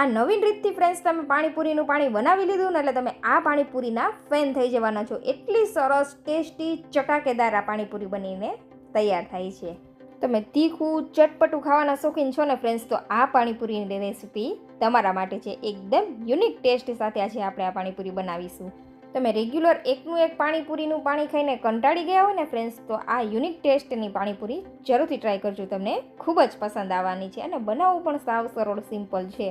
આ નવીન રીતથી ફ્રેન્ડ્સ તમે પાણીપુરીનું પાણી બનાવી લીધું ને એટલે તમે આ પાણીપુરીના ફેન થઈ જવાના છો. એટલી સરસ ટેસ્ટી ચટાકેદાર આ પાણીપુરી બનીને તૈયાર થાય છે. તમે તીખું, ચટપટું ખાવાના શોખીન છો ને ફ્રેન્ડ્સ તો આ પાણીપુરીની રેસીપી તમારા માટે છે એકદમ યુનિક ટેસ્ટ સાથે આજે આપણે આ પાણીપુરી બનાવીશું. તમે રેગ્યુલર એકનું એક પાણીપુરીનું પાણી ખાઈને કંટાળી ગયા હોય ને ફ્રેન્ડ્સ તો આ યુનિક ટેસ્ટની પાણીપુરી જરૂરથી ટ્રાય કરજો. તમને ખૂબ જ પસંદ આવવાની છે અને બનાવવું પણ સાવ સરળ સિમ્પલ છે.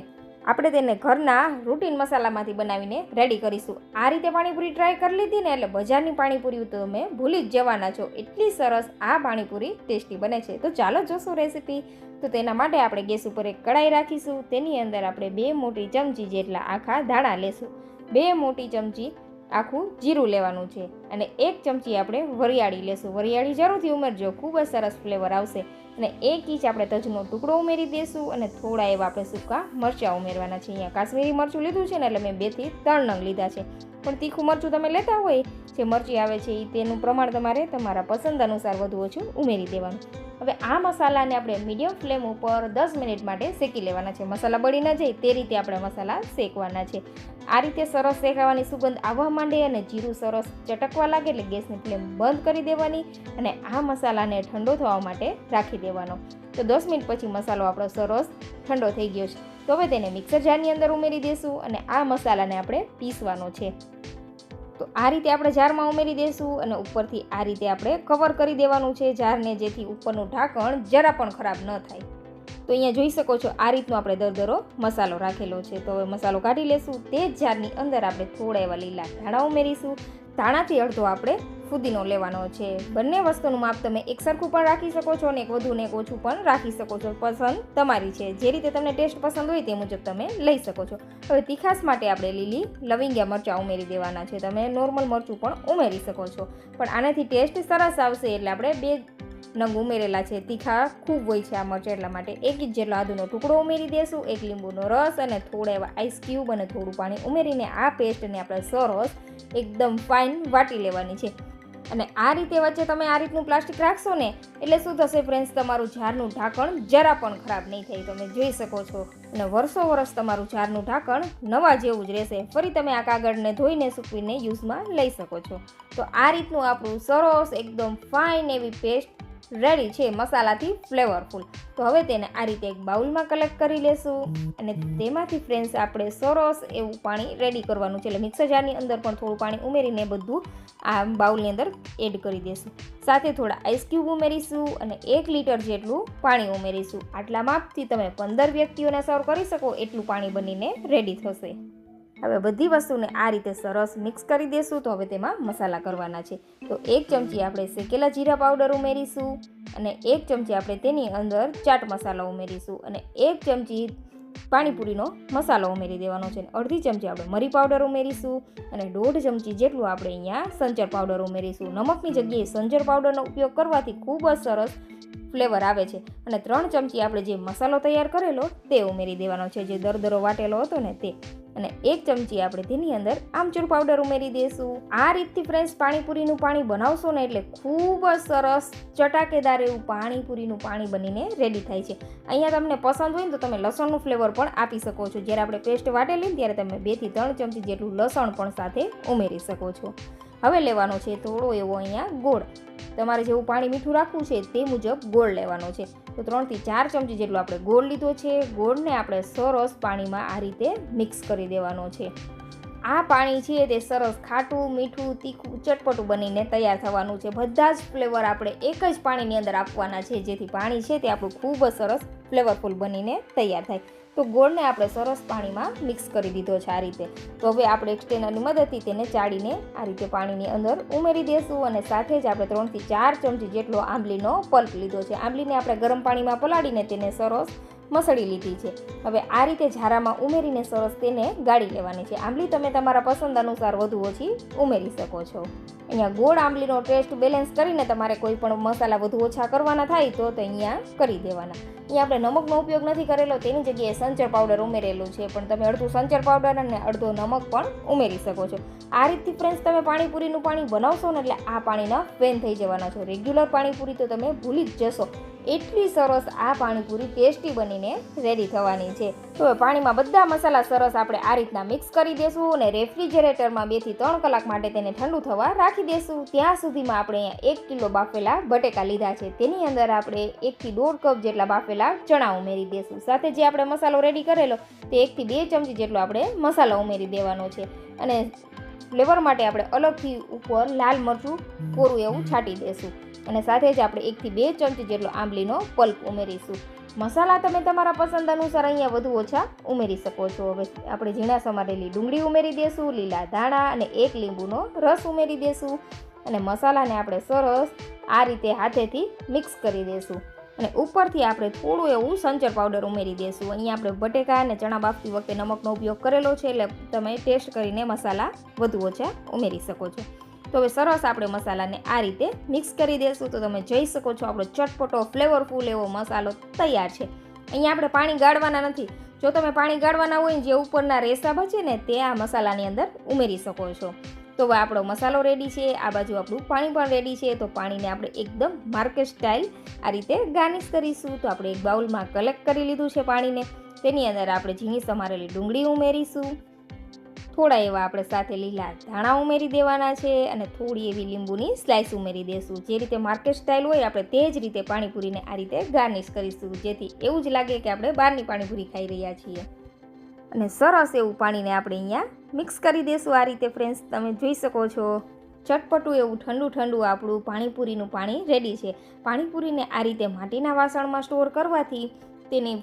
આપણે તેને ઘરના રૂટીન મસાલામાંથી બનાવીને રેડી કરીશું. આ રીતે પાણીપુરી ટ્રાય કરી લીધી ને એટલે બજારની પાણીપુરી તમે ભૂલી જ જવાના છો. એટલી સરસ આ પાણીપુરી ટેસ્ટી બને છે. તો ચાલો જોશું રેસીપી તો તેના માટે આપણે ગેસ ઉપર એક કડાઈ રાખીશું. તેની અંદર આપણે બે મોટી ચમચી જેટલા આખા ધાણા લેશું. બે મોટી ચમચી આખું જીરું લેવાનું છે. અને એક ચમચી આપણે વરિયાળી લેશું. વરિયાળી જરૂરથી ઉમેરજો. ખૂબ જ સરસ ફ્લેવર આવશે. અને એક ઇંચ આપણે તજનો ટુકડો ઉમેરી દઈશું અને થોડા એવા આપણે સૂકા મરચાં ઉમેરવાના છે. અહીંયા કાશ્મીરી મરચું લીધું છે ને એટલે મેં બેથી ત્રણ નંગ લીધા છે. પણ તીખું મરચું તમે લેતા હોય, જે મરચી આવે છે એ તેનું પ્રમાણ તમારે તમારા પસંદ અનુસાર વધુ ઓછું ઉમેરી દેવાનું. હવે આ મસાલાને આપણે મીડિયમ ફ્લેમ ઉપર દસ મિનિટ માટે શેકી લેવાના છે. મસાલા બળી ન જાય તે રીતે આપણે મસાલા શેકવાના છે. આ રીતે સરસ શેકાવાની સુગંધ આવવા માંડે અને જીરું સરસ ચટકવા લાગે એટલે ગેસની ફ્લેમ બંધ કરી દેવાની અને આ મસાલાને ઠંડો થવા માટે રાખી દેવાનો. તો દસ મિનિટ પછી મસાલો આપણો સરસ ઠંડો થઈ ગયો છે. તો હવે તેને મિક્સર જારની અંદર ઉમેરી દઈશું અને આ મસાલાને આપણે પીસવાનો છે. તો આ રીતે આપણે જારમાં ઉમેરી દઈશું અને ઉપરથી આ રીતે આપણે કવર કરી દેવાનું છે જારને, જેથી ઉપરનું ઢાંકણ જરા પણ ખરાબ ન થાય. તો અહીંયા જોઈ શકો છો, આ રીતનો આપણે દરદરો મસાલો રાખેલો છે. તો હવે મસાલો કાઢી લેશું. તે જ જારની અંદર આપણે થોડા એવા લીલા ધાણા ઉમેરીશું. ધાણાથી અડધો આપણે ફુદીનો લેવાનો છે. બંને વસ્તુનું માપ તમે એક સરખું પણ રાખી શકો છો અને એક વધુ ને એક ઓછું પણ રાખી શકો છો. પસંદ તમારી છે. જે રીતે તમને ટેસ્ટ પસંદ હોય તે મુજબ તમે લઈ શકો છો. હવે તીખાસ માટે આપણે લીલી, લવિંગિયા મરચાં ઉમેરી દેવાના છે. તમે નોર્મલ મરચું પણ ઉમેરી શકો છો. પણ આનાથી ટેસ્ટ સરસ આવશે એટલે આપણે બે નંગ ઉમેરેલા છે. તીખા ખૂબ હોય છે આ મરચાં એટલા માટે. એક ઇંચ જેટલો આદુનો ટુકડો ઉમેરી દેશું, એક લીંબુનો રસ અને થોડા એવા આઈસ ક્યુબ અને થોડું પાણી ઉમેરીને આ પેસ્ટને આપણે સરસ એકદમ ફાઇન વાટી લેવાની છે. અને આ રીતે વચ્ચે તમે આ રીતનું પ્લાસ્ટિક રાખશો ને, એટલે શું થશે ફ્રેન્ડ્સ તમારું ઝાડનું ઢાંકણ જરા પણ ખરાબ નહીં થાય. તમે જોઈ શકો છો. અને વર્ષો વર્ષ તમારું ઝાડનું ઢાંકણ નવા જેવું જ રહેશે. ફરી તમે આ કાગળને ધોઈને સૂકવીને યુઝમાં લઈ શકો છો. તો આ રીતનું આપણું સરસ, એકદમ ફાઇન એવી પેસ્ટ રેડી છે મસાલાથી ફ્લેવરફુલ તો હવે તેને આ રીતે એક બાઉલમાં કલેક્ટ કરી લેશું અને તેમાંથી ફ્રેન્ડ્સ આપણે સરસ એવું પાણી રેડી કરવાનું છે. એટલે મિક્સર જારની અંદર પણ થોડું પાણી ઉમેરીને બધું આ બાઉલની અંદર એડ કરી દઈશું સાથે થોડા આઈસ ક્યુબ ઉમેરીશું અને એક લીટર જેટલું પાણી ઉમેરીશું. આટલા માપથી તમે પંદર વ્યક્તિઓને સર્વ કરી શકો, એટલું પાણી બનીને રેડી થશે. હવે બધી વસ્તુને આ રીતે સરસ મિક્સ કરી દેશું તો હવે તેમાં મસાલા કરવાના છે. તો એક ચમચી આપણે શેકેલા જીરા પાવડર ઉમેરીશું અને એક ચમચી આપણે તેની અંદર ચાટ મસાલો ઉમેરીશું અને એક ચમચી પાણીપુરીનો મસાલો ઉમેરી દેવાનો છે. અને અડધી ચમચી આપણે મરી પાવડર ઉમેરીશું અને દોઢ ચમચી જેટલું આપણે અહીંયા સંચર પાવડર ઉમેરીશું. નમકની જગ્યાએ સંજર પાવડરનો ઉપયોગ કરવાથી ખૂબ જ સરસ ફ્લેવર આવે છે. અને ત્રણ ચમચી આપણે જે મસાલો તૈયાર કરેલો તે ઉમેરી દેવાનો છે. જે દરદરો વાટેલો હતો ને તે. અને એક ચમચી આપણે તેની અંદર આમચૂર પાવડર ઉમેરી દઈશું આ રીતથી ફ્રેન્ડ્સ પાણીપુરીનું પાણી બનાવશો ને એટલે ખૂબ જ સરસ ચટાકેદાર એવું પાણીપુરીનું પાણી બનીને રેડી થાય છે. અહીંયા તમને પસંદ હોય ને તો તમે લસણનું ફ્લેવર પણ આપી શકો છો. જ્યારે આપણે પેસ્ટ વાટેલી ત્યારે તમે બેથી ત્રણ ચમચી જેટલું લસણ પણ સાથે ઉમેરી શકો છો. હવે લેવાનો છે થોડો એવો અહીંયા ગોળ. તમારે જેવું પાણી મીઠું રાખવું છે તે મુજબ ગોળ લેવાનો છે. તો ત્રણથી ચાર ચમચી જેટલો આપણે ગોળ લીધો છે. ગોળને આપણે સરસ પાણીમાં આ રીતે મિક્સ કરી દેવાનો છે. આ પાણી છે તે સરસ ખાટું, મીઠું, તીખું, ચટપટું બનીને તૈયાર થવાનું છે. બધા જ ફ્લેવર આપણે એક જ પાણીની અંદર આપવાના છે. જેથી પાણી છે તે આપણું ખૂબ જ સરસ ફ્લેવરફુલ બનીને તૈયાર થાય. તો ગોળને આપણે સરસ પાણીમાં મિક્સ કરી દીધો છે આ રીતે. તો હવે આપણે એક સ્ટેનરની મદદથી તેને ચાળીને આ રીતે પાણીની અંદર ઉમેરી દઈશું અને સાથે જ આપણે ત્રણથી ચાર ચમચી જેટલો આંબલીનો પલ્પ લીધો છે. આંબલીને આપણે ગરમ પાણીમાં પલાળીને તેને સરસ મસળી લીધી છે. હવે આ રીતે ઝારામાં ઉમેરીને સરસ તેને ગાળી લેવાની છે. આંબલી તમે તમારા પસંદ અનુસાર વધુ ઓછી ઉમેરી શકો છો. અહીંયા ગોળ આંબલીનો ટેસ્ટ બેલેન્સ કરીને તમારે કોઈ પણ મસાલા વધુ ઓછા કરવાના થાય તો અહીંયા કરી દેવાના. અહીંયા આપણે નમકનો ઉપયોગ નથી કરેલો, તેની જગ્યાએ સંચર પાવડર ઉમેરેલું છે. પણ તમે અડધું સંચર પાવડર અને અડધો નમક પણ ઉમેરી શકો છો. આ રીતથી ફ્રેન્ડ્સ તમે પાણીપુરીનું પાણી બનાવશો ને એટલે આ પાણીના ફેન થઈ જવાના છો. રેગ્યુલર પાણીપુરી તો તમે ભૂલી જ જશો. એટલી સરસ આ પાણીપુરી ટેસ્ટી બનીને રેડી થવાની છે. તો પાણીમાં બધા મસાલા સરસ આપણે આ રીતના મિક્સ કરી દેશું અને રેફ્રિજરેટરમાં બેથી ત્રણ કલાક માટે તેને ઠંડુ થવા રાખી દેશું. ત્યાં સુધીમાં આપણે અહીંયા એક કિલો બાફેલા બટેકા લીધા છે. તેની અંદર આપણે એકથી દોઢ કપ જેટલા બાફેલા ચણા ઉમેરી દેશું. સાથે જે આપણે મસાલો રેડી કરેલો તે એકથી બે ચમચી જેટલો આપણે મસાલો ઉમેરી દેવાનો છે. અને ફ્લેવર માટે આપણે અલગથી ઉપર લાલ મરચું કોરું એવું છાંટી દેશું. અને સાથે જ આપણે એકથી બે ચમચી જેટલો આંબલીનો પલ્પ ઉમેરીશું. મસાલા તમે તમારા પસંદ અનુસાર અહીંયા વધુ ઓછા ઉમેરી શકો છો. હવે આપણે ઝીણા સમારેલી ડુંગળી ઉમેરી દેશું, લીલા ધાણા અને એક લીંબુનો રસ ઉમેરી દેશું અને મસાલાને આપણે સરસ આ રીતે હાથેથી મિક્સ કરી દેશું. અને ઉપરથી આપણે થોડું એવું સંચર પાવડર ઉમેરી દેશું. અહીંયા આપણે બટેકા અને ચણા બાફતી વખતે નમકનો ઉપયોગ કરેલો છે એટલે તમે ટેસ્ટ કરીને મસાલા વધુ ઓછા ઉમેરી શકો છો. તો હવે સરસ આપણે મસાલાને આ રીતે મિક્સ કરી દેશું. તો તમે જોઈ શકો છો આપણો ચટપટો ફ્લેવરફુલ એવો મસાલો તૈયાર છે. અહીંયા આપણે પાણી ગાળવાના નથી. જો તમે પાણી ગાળવાના હોય જે ઉપરના રેસા બચે ને તે આ મસાલાની અંદર ઉમેરી શકો છો. તો હવે આપણો મસાલો રેડી છે. આ બાજુ આપણું પાણી પણ રેડી છે. તો પાણીને આપણે એકદમ માર્કેટ સ્ટાઇલ આ રીતે ગાર્નિશ કરીશું. તો આપણે એક બાઉલમાં કલેક્ટ કરી લીધું છે પાણીને. તેની અંદર આપણે ઝીણી સમારેલી ડુંગળી ઉમેરીશું. થોડા એવા આપણે સાથે લીલા ધાણા ઉમેરી દેવાના છે અને થોડી એવી લીંબુની સ્લાઇસ ઉમેરી દેશું. જે રીતે માર્કેટ સ્ટાઇલ હોય આપણે તે જ રીતે પાણીપુરીને આ રીતે ગાર્નિશ કરીશું. જેથી એવું જ લાગે કે આપણે બહારની પાણીપુરી ખાઈ રહ્યા છીએ. અને સરસ એવું પાણીને આપણે અહીંયા મિક્સ કરી દેશું આ રીતે ફ્રેન્ડ્સ તમે જોઈ શકો છો, ચટપટું એવું ઠંડુ ઠંડુ આપણું પાણીપુરીનું પાણી રેડી છે. પાણીપુરીને આ રીતે માટીના વાસણમાં સ્ટોર કરવાથી તેની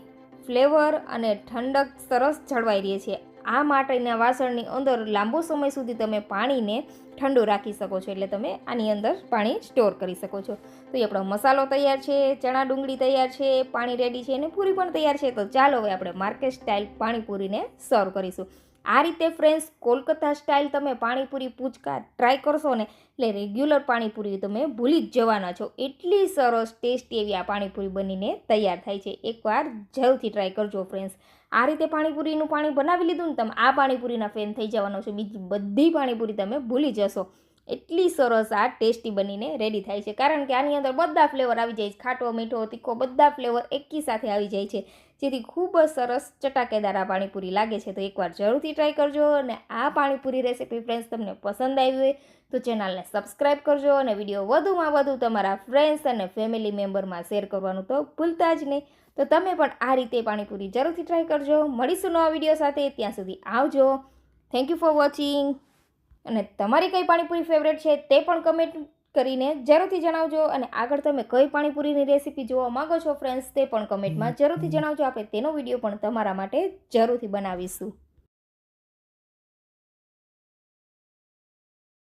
ફ્લેવર અને ઠંડક સરસ જળવાઈ રહે છે. આ માટીના વાસણની અંદર લાંબો સમય સુધી તમે પાણીને ઠંડુ રાખી શકો છો. એટલે તમે આની અંદર પાણી સ્ટોર કરી શકો છો. તો એ આપણો મસાલો તૈયાર છે, ચણા ડુંગળી તૈયાર છે, પાણી રેડી છે અને પૂરી પણ તૈયાર છે. તો ચાલો હવે આપણે માર્કેટ સ્ટાઇલ પાણીપુરીને સર્વ કરીશું. આ રીતે ફ્રેન્ડ્સ, કોલકાતા સ્ટાઇલ તમે પાણીપુરી પૂચકા ટ્રાય કરશો ને, એટલે રેગ્યુલર પાણીપુરી તમે ભૂલી જ જવાના છો. એટલી સરસ ટેસ્ટી એવી આ પાણીપુરી બનીને તૈયાર થાય છે. એકવાર જરૂરથી ટ્રાય કરજો ફ્રેન્ડ્સ. આ રીતે પાણીપુરીનું પાણી બનાવી લીધું ને તમે આ પાણીપુરીના ફેન થઈ જવાનો છો, બીજી બધી પાણીપુરી તમે ભૂલી જશો. એટલી સરસ આ ટેસ્ટી બનીને રેડી થાય છે. કારણ કે આની અંદર બધા ફ્લેવર આવી જાય છે. ખાટો, મીઠો, તીખો, બધા ફ્લેવર એકી સાથે આવી જાય છે. જેથી ખૂબ જ સરસ ચટાકેદાર આ પાણીપુરી લાગે છે. તો એકવાર જરૂરથી ટ્રાય કરજો અને આ પાણીપુરી રેસીપી ફ્રેન્ડ્સ તમને પસંદ આવી હોય તો ચેનલને સબસ્ક્રાઈબ કરજો અને વીડિયો વધુમાં વધુ તમારા ફ્રેન્ડ્સ અને ફેમિલી મેમ્બરમાં શેર કરવાનું તો ભૂલતા જ નહીં. તો તમે પણ આ રીતે પાણીપુરી જરૂરથી ટ્રાય કરજો. મળીશું નવા વીડિયો સાથે. ત્યાં સુધી આવજો. થેન્ક યુ ફોર વોચિંગ અને તમારી કઈ પાણીપુરી ફેવરેટ છે તે પણ કમેન્ટ કરીને જરૂરથી જણાવજો અને આગળ તમે કઈ પાણીપુરીની રેસીપી જોવા માંગો છો ફ્રેન્ડ્સ તે પણ કમેન્ટમાં જરૂરથી જણાવજો. આપણે તેનો વીડિયો પણ તમારા માટે જરૂરથી બનાવીશું.